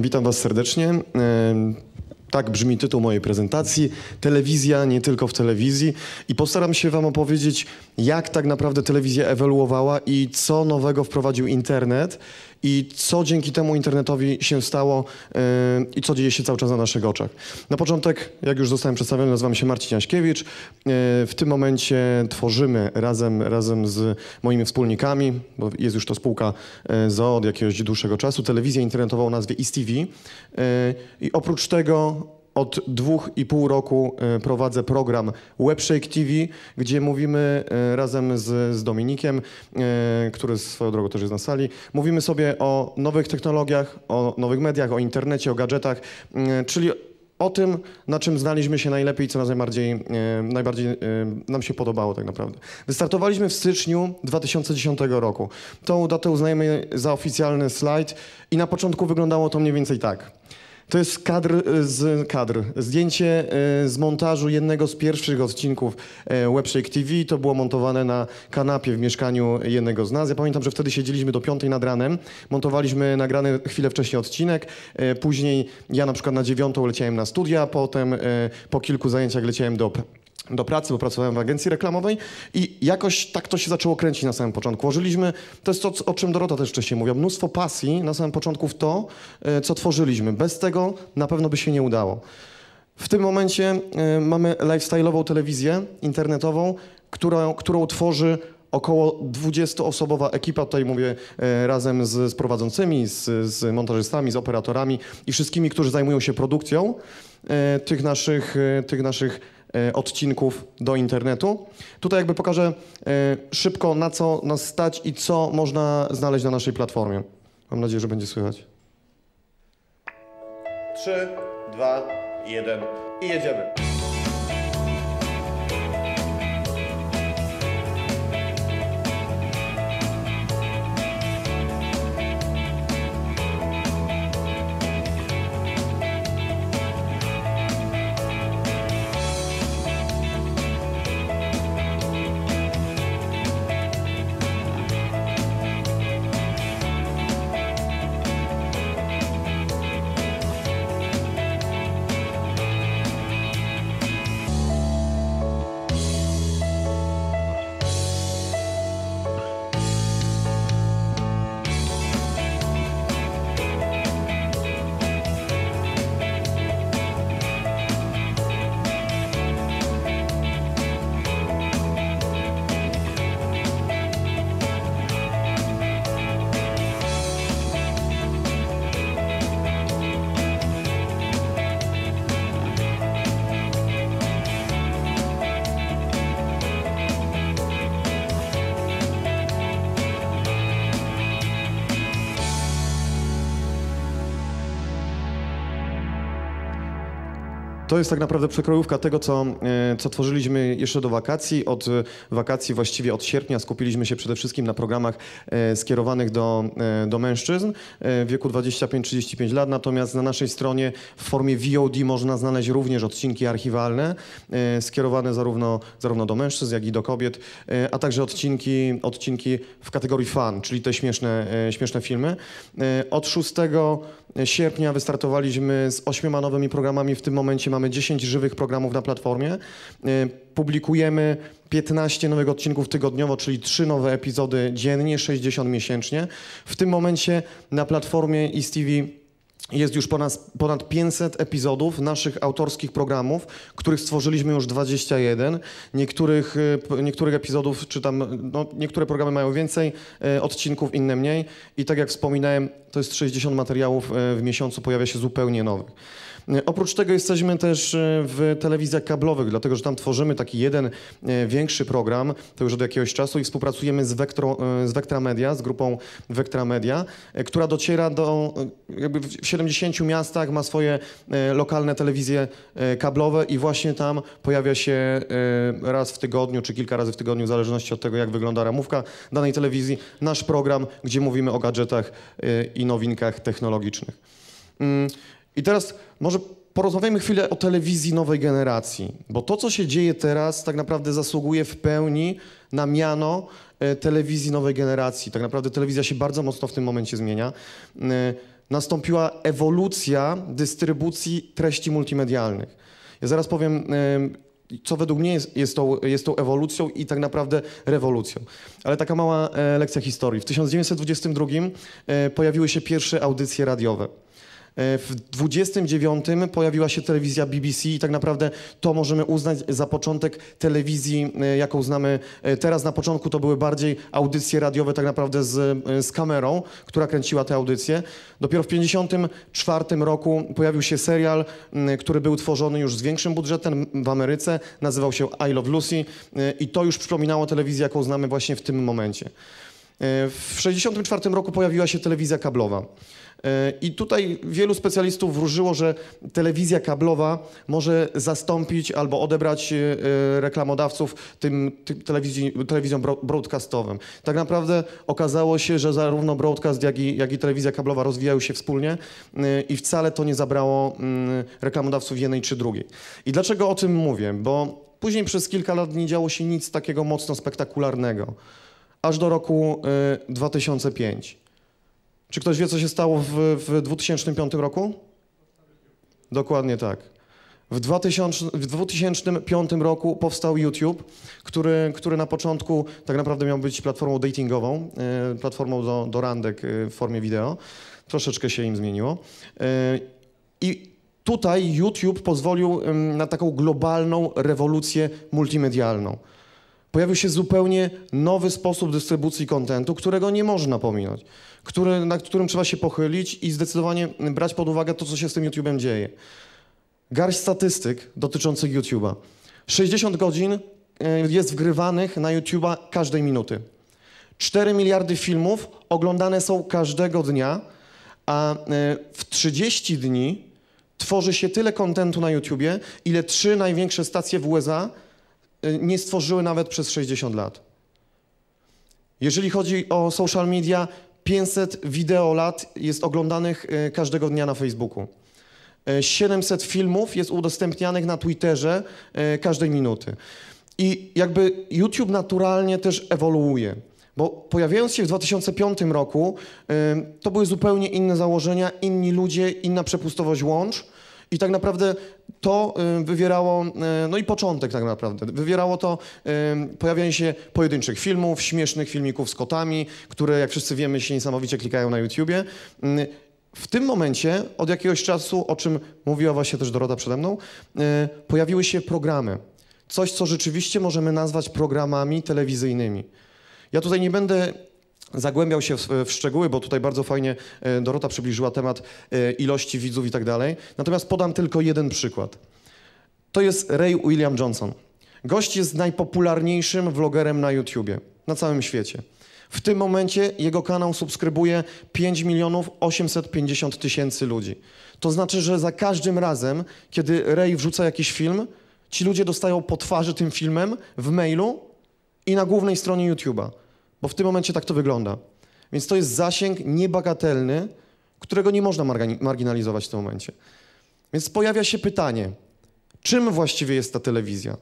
Witam Was serdecznie. E, tak brzmi tytuł mojej prezentacji. Telewizja nie tylko w telewizji. I postaram się Wam opowiedzieć, jak tak naprawdę telewizja ewoluowała i co nowego wprowadził internet i co dzięki temu internetowi się stało yy, i co dzieje się cały czas na naszych oczach. Na początek, jak już zostałem przedstawiony, nazywam się Marcin Jaśkiewicz. Yy, w tym momencie tworzymy razem, razem z moimi wspólnikami, bo jest już to spółka yy, ZO od jakiegoś dłuższego czasu, telewizję internetową o nazwie EastTV. Yy, I oprócz tego od dwóch i pół roku e, prowadzę program Webshake TV, gdzie mówimy e, razem z, z Dominikiem, e, który swoją drogą też jest na sali, mówimy sobie o nowych technologiach, o nowych mediach, o internecie, o gadżetach, czyli o tym, na czym znaliśmy się najlepiej, co nas najbardziej, najbardziej nam się podobało tak naprawdę. Wystartowaliśmy w styczniu 2010 roku. Tą datę uznajemy za oficjalny slajd i na początku wyglądało to mniej więcej tak. To jest kadr e, z kadr. Zdjęcie e, z montażu jednego z pierwszych odcinków e, Webshake TV. To było montowane na kanapie w mieszkaniu jednego z nas. Ja pamiętam, że wtedy siedzieliśmy do piątej nad ranem. Montowaliśmy nagrany chwilę wcześniej odcinek. Później ja na przykład na dziewiątą leciałem na studia, potem po kilku zajęciach leciałem do do pracy, bo pracowałem w agencji reklamowej i jakoś tak to się zaczęło kręcić na samym początku. Włożyliśmy, to jest to, o czym Dorota też wcześniej mówiła, mnóstwo pasji na samym początku w to, e, co tworzyliśmy. Bez tego na pewno by się nie udało. W tym momencie y, mamy lifestyle'ową telewizję internetową, którą, którą tworzy około 20-osobowa ekipa, tutaj mówię e, razem z, z prowadzącymi, z, z montażystami, z operatorami i wszystkimi, którzy zajmują się produkcją e, tych naszych, e, tych naszych E, odcinków do internetu. Tutaj jakby pokażę e, szybko, na co nas stać i co można znaleźć na naszej platformie. Mam nadzieję, że będzie słychać. 3, 2, 1 i jedziemy. To jest tak naprawdę przekrojówka tego, co, e, co tworzyliśmy jeszcze do wakacji. Od wakacji, właściwie od sierpnia, skupiliśmy się przede wszystkim na programach e, skierowanych do, e, do mężczyzn w wieku 25-35 lat. Natomiast na naszej stronie w formie VOD można znaleźć również odcinki archiwalne, skierowane zarówno, zarówno do mężczyzn, jak i do kobiet, a także odcinki, odcinki w kategorii fan, czyli te śmieszne, śmieszne filmy. Od 6 sierpnia wystartowaliśmy z ośmioma nowymi programami. W tym momencie mamy 10 żywych programów na platformie. E, publikujemy 15 nowych odcinków tygodniowo, czyli 3 nowe epizody dziennie, 60 miesięcznie. W tym momencie na platformie EaseTV jest już ponad, ponad 500 epizodów naszych autorskich programów, których stworzyliśmy już 21. Niektórych, e, niektórych epizodów, czy tam, no, niektóre programy mają więcej e, odcinków, inne mniej. I tak jak wspominałem, to jest 60 materiałów w miesiącu, pojawia się zupełnie nowych. Oprócz tego jesteśmy też e, w telewizjach kablowych, dlatego że tam tworzymy taki jeden e, większy program, to już od jakiegoś czasu i współpracujemy z, Vectro, e, z Vectra Media, z grupą Vectra Media, która dociera do jakby w 70 miastach, ma swoje lokalne telewizje kablowe i właśnie tam pojawia się raz w tygodniu, czy kilka razy w tygodniu, w zależności od tego, jak wygląda ramówka danej telewizji, nasz program, gdzie mówimy o gadżetach i nowinkach technologicznych. I teraz może porozmawiajmy chwilę o telewizji nowej generacji, bo to, co się dzieje teraz, tak naprawdę zasługuje w pełni na miano e, telewizji nowej generacji. Tak naprawdę telewizja się bardzo mocno w tym momencie zmienia. E, nastąpiła ewolucja dystrybucji treści multimedialnych. Ja zaraz powiem, e, co według mnie jest, jest, tą, jest tą ewolucją i tak naprawdę rewolucją. Ale taka mała lekcja historii. W 1922 e, pojawiły się pierwsze audycje radiowe. E, w 29 pojawiła się telewizja BBC i tak naprawdę to możemy uznać za początek telewizji, e, jaką znamy e, teraz. Na początku to były bardziej audycje radiowe tak naprawdę z, z kamerą, która kręciła te audycje. Dopiero w 54 roku pojawił się serial, który był tworzony już z większym budżetem w Ameryce. Nazywał się I Love Lucy i to już przypominało telewizję, jaką znamy właśnie w tym momencie. W 1964 roku pojawiła się telewizja kablowa. E, I tutaj wielu specjalistów wróżyło, że telewizja kablowa może zastąpić albo odebrać e, reklamodawców tym, tym telewizji, telewizją broadcastowym. Tak naprawdę okazało się, że zarówno broadcast, jak i, jak i telewizja kablowa rozwijają się wspólnie e, i wcale to nie zabrało mm, reklamodawców jednej czy drugiej. I dlaczego o tym mówię? Bo później przez kilka lat nie działo się nic takiego mocno spektakularnego. Aż do roku 2005. Czy ktoś wie, co się stało w, w 2005 roku? Dokładnie tak. W, 2000, w 2005 roku powstał YouTube, który, który na początku tak naprawdę miał być platformą datingową, e, platformą do, do randek e, w formie wideo. Troszeczkę się im zmieniło. I tutaj YouTube pozwolił na taką globalną rewolucję multimedialną. Pojawił się zupełnie nowy sposób dystrybucji kontentu, którego nie można pominąć który, nad którym trzeba się pochylić i zdecydowanie brać pod uwagę to, co się z tym YouTube'em dzieje. Garść statystyk dotyczących YouTube'a. 60 godzin e, jest wgrywanych na YouTube'a każdej minuty. 4 miliardy filmów oglądane są każdego dnia, a e, w 30 dni tworzy się tyle kontentu na YouTubie, ile trzy największe stacje w USA nie stworzyły nawet przez 60 lat. Jeżeli chodzi o social media, 500 wideolat jest oglądanych e, każdego dnia na Facebooku. 700 e, filmów jest udostępnianych na Twitterze każdej minuty. I jakby YouTube naturalnie też ewoluuje. Bo pojawiając się w 2005 roku, to były zupełnie inne założenia, inni ludzie, inna przepustowość łącz. I tak naprawdę to y, wywierało, y, no i początek tak naprawdę, wywierało to y, pojawianie się pojedynczych filmów, śmiesznych filmików z kotami, które jak wszyscy wiemy się niesamowicie klikają na YouTubie. W tym momencie, od jakiegoś czasu, o czym mówiła właśnie też Dorota przede mną, pojawiły się programy. Coś, co rzeczywiście możemy nazwać programami telewizyjnymi. Ja tutaj nie będę zagłębiał się w, szczegóły, bo tutaj bardzo fajnie e, Dorota przybliżyła temat e, ilości widzów i tak dalej. Natomiast podam tylko jeden przykład. To jest Ray William Johnson. Gość jest najpopularniejszym vlogerem na YouTubie, na całym świecie. W tym momencie jego kanał subskrybuje 5 milionów 850 tysięcy ludzi. To znaczy, że za każdym razem, kiedy Ray wrzuca jakiś film, ci ludzie dostają po twarzy tym filmem w mailu i na głównej stronie YouTube'a. Bo w tym momencie tak to wygląda. Więc to jest zasięg niebagatelny, którego nie można marginalizować w tym momencie. Więc pojawia się pytanie, czym właściwie jest ta telewizja?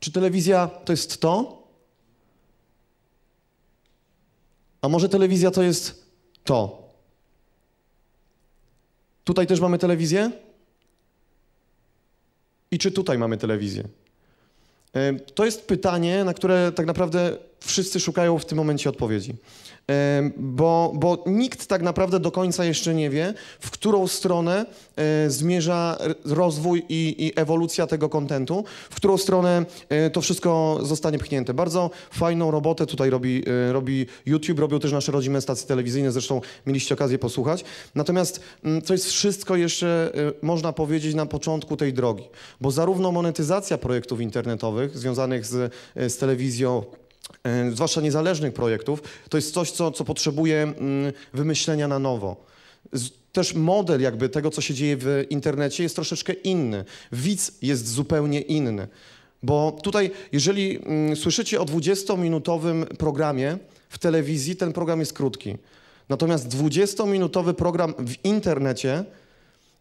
Czy telewizja to jest to? A może telewizja to jest to? Tutaj też mamy telewizję? I czy tutaj mamy telewizję? To jest pytanie, na które tak naprawdę wszyscy szukają w tym momencie odpowiedzi bo, bo nikt tak naprawdę do końca jeszcze nie wie, w którą stronę e, zmierza rozwój i, i ewolucja tego kontentu, w którą stronę e, to wszystko zostanie pchnięte. Bardzo fajną robotę tutaj robi, e, robi YouTube, robią też nasze rodzime stacje telewizyjne, zresztą mieliście okazję posłuchać. Natomiast mm, to jest wszystko jeszcze, można powiedzieć, na początku tej drogi, bo zarówno monetyzacja projektów internetowych związanych z, z telewizją, zwłaszcza niezależnych projektów, to jest coś, co, co potrzebuje mm, wymyślenia na nowo. Też model jakby tego, co się dzieje w internecie jest troszeczkę inny. Widz jest zupełnie inny. Bo tutaj, jeżeli mm, słyszycie o 20-minutowym programie w telewizji, ten program jest krótki. Natomiast 20-minutowy program w internecie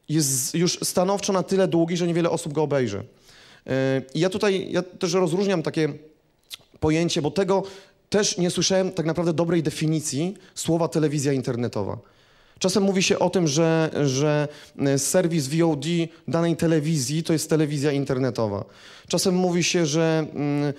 jest już stanowczo na tyle długi, że niewiele osób go obejrzy. I ja tutaj ja też rozróżniam takie pojęcie, bo tego też nie słyszałem tak naprawdę dobrej definicji słowa telewizja internetowa. Czasem mówi się o tym, że, że e, serwis VOD danej telewizji to jest telewizja internetowa. Czasem mówi się, że mm,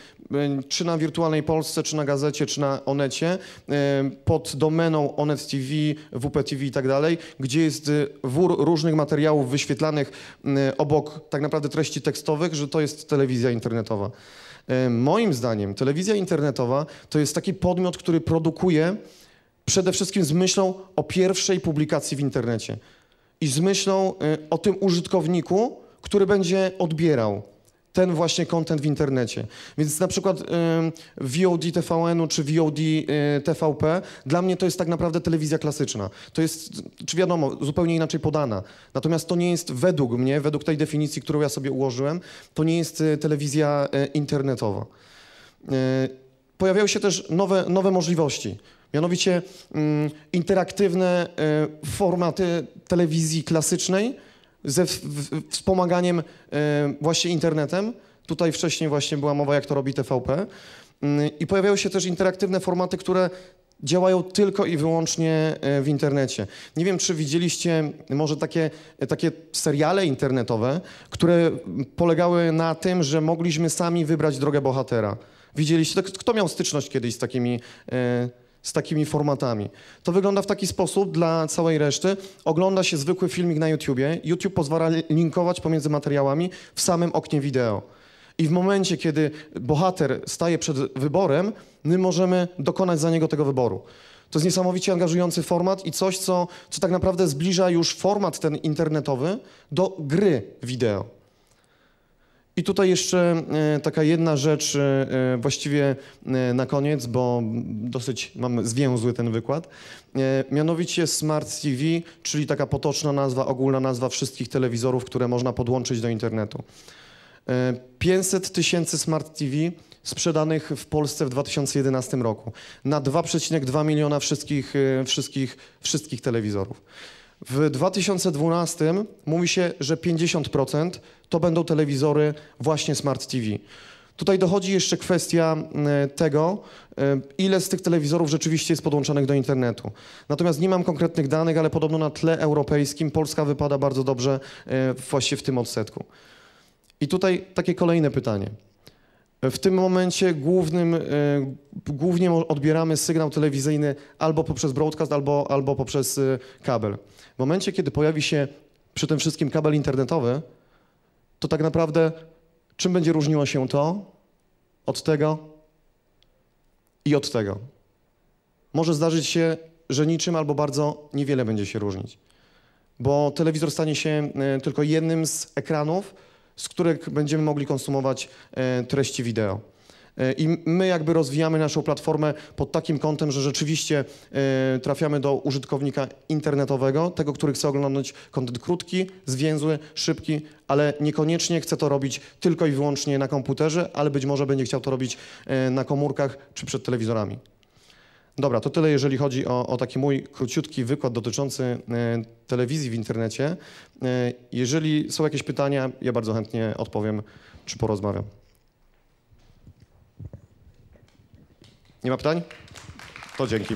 e, czy na Wirtualnej Polsce, czy na gazecie, czy na Onecie, e, pod domeną Onet TV, WP TV i tak dalej, gdzie jest wór różnych materiałów wyświetlanych m, obok tak naprawdę treści tekstowych, że to jest telewizja internetowa. E, Moim zdaniem telewizja internetowa to jest taki podmiot, który produkuje przede wszystkim z myślą o pierwszej publikacji w internecie i z myślą y, o tym użytkowniku, który będzie odbierał ten właśnie content w internecie. Więc na przykład VOD TVN-u czy VOD y, TVP dla mnie to jest tak naprawdę telewizja klasyczna. To jest, czy wiadomo, zupełnie inaczej podana. Natomiast to nie jest według mnie, według tej definicji, którą ja sobie ułożyłem, to nie jest y, telewizja y, internetowa. Pojawiają się też nowe, nowe możliwości. Mianowicie mm, interaktywne formaty telewizji klasycznej ze wspomaganiem y, właśnie internetem. Tutaj wcześniej właśnie była mowa, jak to robi TVP. Y, I pojawiają się też interaktywne formaty, które działają tylko i wyłącznie y, w internecie. Nie wiem, czy widzieliście może takie, takie seriale internetowe, które polegały na tym, że mogliśmy sami wybrać drogę bohatera. Widzieliście? to? Kto miał styczność kiedyś z takimi, e, z takimi formatami? To wygląda w taki sposób dla całej reszty. Ogląda się zwykły filmik na YouTubie. YouTube pozwala linkować pomiędzy materiałami w samym oknie wideo. I w momencie, kiedy bohater staje przed wyborem, my możemy dokonać za niego tego wyboru. To jest niesamowicie angażujący format i coś, co, co tak naprawdę zbliża już format ten internetowy do gry wideo. I tutaj jeszcze e, taka jedna rzecz, e, e, właściwie na koniec, bo dosyć mam zwięzły ten wykład. Mianowicie Smart TV, czyli taka potoczna nazwa, ogólna nazwa wszystkich telewizorów, które można podłączyć do internetu. E, 500 tysięcy Smart TV sprzedanych w Polsce w 2011 roku na 2,2 miliona wszystkich, wszystkich, wszystkich telewizorów. W 2012 mówi się, że 50% to będą telewizory właśnie Smart TV. Tutaj dochodzi jeszcze kwestia e, tego, e, ile z tych telewizorów rzeczywiście jest podłączonych do internetu. Natomiast nie mam konkretnych danych, ale podobno na tle europejskim Polska wypada bardzo dobrze e, właśnie w tym odsetku. I tutaj takie kolejne pytanie. W tym momencie głównym, e, głównie odbieramy sygnał telewizyjny albo poprzez broadcast, albo, albo poprzez e, kabel. W momencie, kiedy pojawi się przy tym wszystkim kabel internetowy, to tak naprawdę czym będzie różniło się to od tego i od tego? Może zdarzyć się, że niczym albo bardzo niewiele będzie się różnić, bo telewizor stanie się e, tylko jednym z ekranów, z których będziemy mogli konsumować e, treści wideo. E, I my jakby rozwijamy naszą platformę pod takim kątem, że rzeczywiście e, trafiamy do użytkownika internetowego, tego, który chce oglądać kontent krótki, zwięzły, szybki, ale niekoniecznie chce to robić tylko i wyłącznie na komputerze, ale być może będzie chciał to robić na komórkach czy przed telewizorami. Dobra, to tyle, jeżeli chodzi o, o taki mój króciutki wykład dotyczący e, telewizji w internecie. E, jeżeli są jakieś pytania, ja bardzo chętnie odpowiem czy porozmawiam. Nie ma pytań? To dzięki.